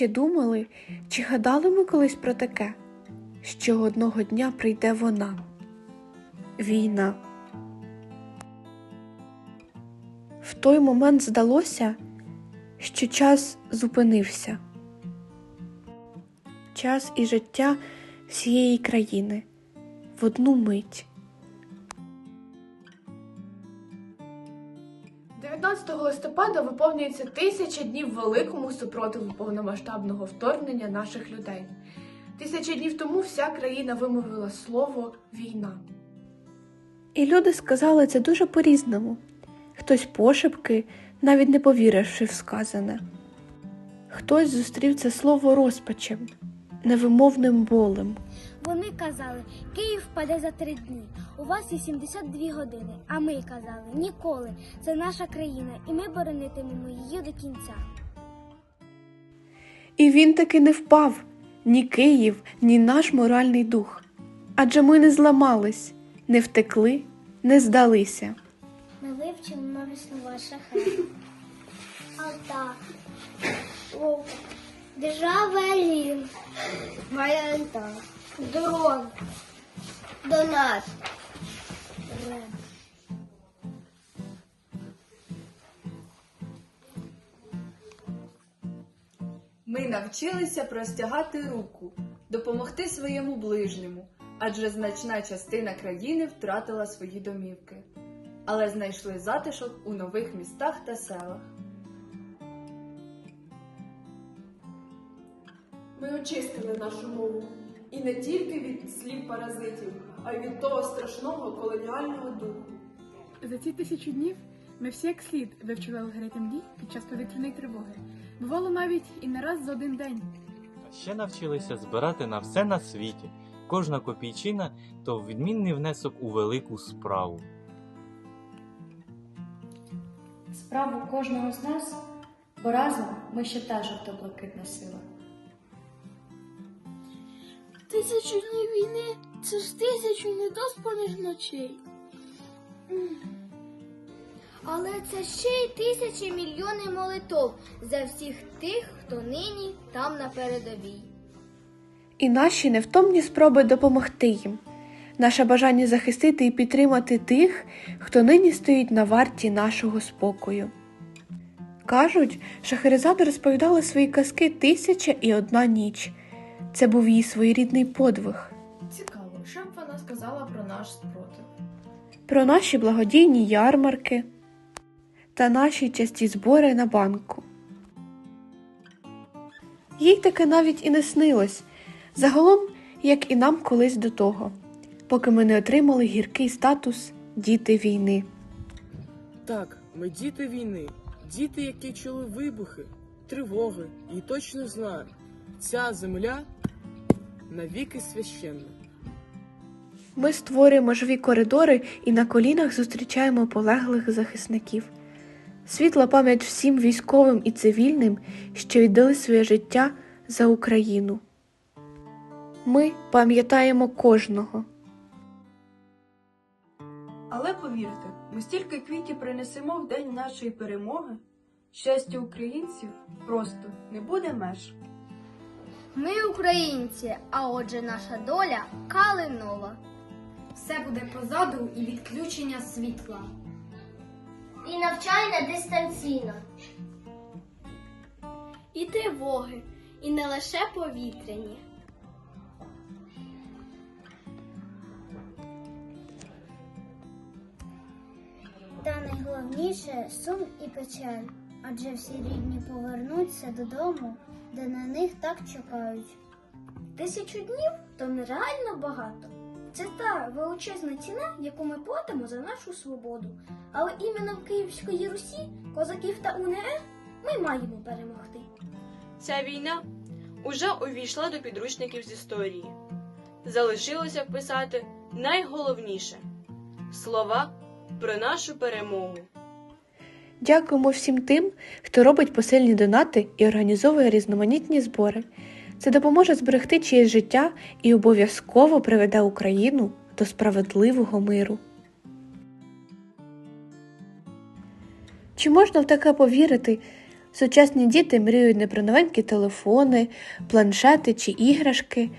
чи думали, чи гадали ми колись про таке, що одного дня прийде вона? Війна. В той момент здалося, що час зупинився. Час і життя всієї країни в одну мить. 19 листопада виповнюється тисяча днів великому супротиву повномасштабного вторгнення наших людей. Тисяча днів тому вся країна вимовила слово війна. І люди сказали це дуже по-різному. Хтось пошепки, навіть не повіривши в сказане. Хтось зустрів це слово розпачем, невимовним болем. Вони казали, Київ впаде за три дні. У вас є 72 години. А ми казали ніколи. Це наша країна, і ми боронитимемо її до кінця. І він таки не впав ні Київ, ні наш моральний дух. Адже ми не зламались, не втекли, не здалися. Ми вивчимо нові слова шахет. Алта. Державелін. Валента. Дрон. Донат. Рен. Ми навчилися простягати руку, допомогти своєму ближньому, адже значна частина країни втратила свої домівки, але знайшли затишок у нових містах та селах. Ми очистили нашу мову і не тільки від слів паразитів, а й від того страшного колоніального духу. За ці тисячу днів ми всі як слід вивчили алгоритм дій під час повітряної тривоги. Бувало навіть і не раз за один день. А ще навчилися збирати на все на світі. Кожна копійчина то відмінний внесок у велику справу. Справу кожного з нас, бо разом ми ще та жовто-блакитна сила. Тисячу днів війни це ж тисячу недоспаних ночей. Але це ще й тисячі мільйони молитов за всіх тих, хто нині там на передовій. І наші невтомні спроби допомогти їм, наше бажання захистити і підтримати тих, хто нині стоїть на варті нашого спокою. Кажуть, Шахерезада розповідала свої казки тисяча і одна ніч. Це був її своєрідний подвиг. Цікаво, що б вона сказала про наш спротив. про наші благодійні ярмарки та наші часті збори на банку. Їй таке навіть і не снилось, загалом, як і нам колись до того, поки ми не отримали гіркий статус діти війни. Так, ми діти війни, діти, які чули вибухи, тривоги, і точно знають, ця земля навіки священна. Ми створюємо живі коридори і на колінах зустрічаємо полеглих захисників. Світла пам'ять всім військовим і цивільним, що віддали своє життя за Україну. Ми пам'ятаємо кожного. Але повірте, ми стільки квітів принесемо в день нашої перемоги. Щастя українців просто не буде меж. Ми українці, а отже наша доля калинова. Все буде позаду і відключення світла. І навчання дистанційно. І тривоги, і не лише повітряні. Та найголовніше сум і печаль, адже всі рідні повернуться додому, де на них так чекають. Тисячу днів то нереально багато. Це та величезна ціна, яку ми платимо за нашу свободу. Але іменно в Київської Русі, козаків та УНР ми маємо перемогти. Ця війна уже увійшла до підручників з історії. Залишилося вписати найголовніше слова про нашу перемогу. Дякуємо всім тим, хто робить посильні донати і організовує різноманітні збори. Це допоможе зберегти чиєсь життя і обов'язково приведе Україну до справедливого миру. Чи можна в таке повірити, Сучасні діти мріють не про новенькі телефони, планшети чи іграшки.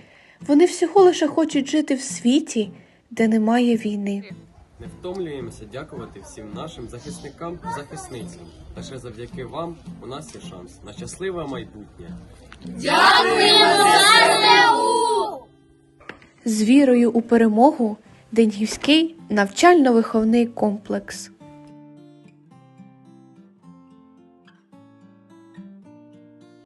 Вони всього лише хочуть жити в світі, де немає війни. Не втомлюємося дякувати всім нашим захисникам та захисницям. Лише завдяки вам у нас є шанс на щасливе майбутнє. З вірою у перемогу Деньгівський навчально-виховний комплекс.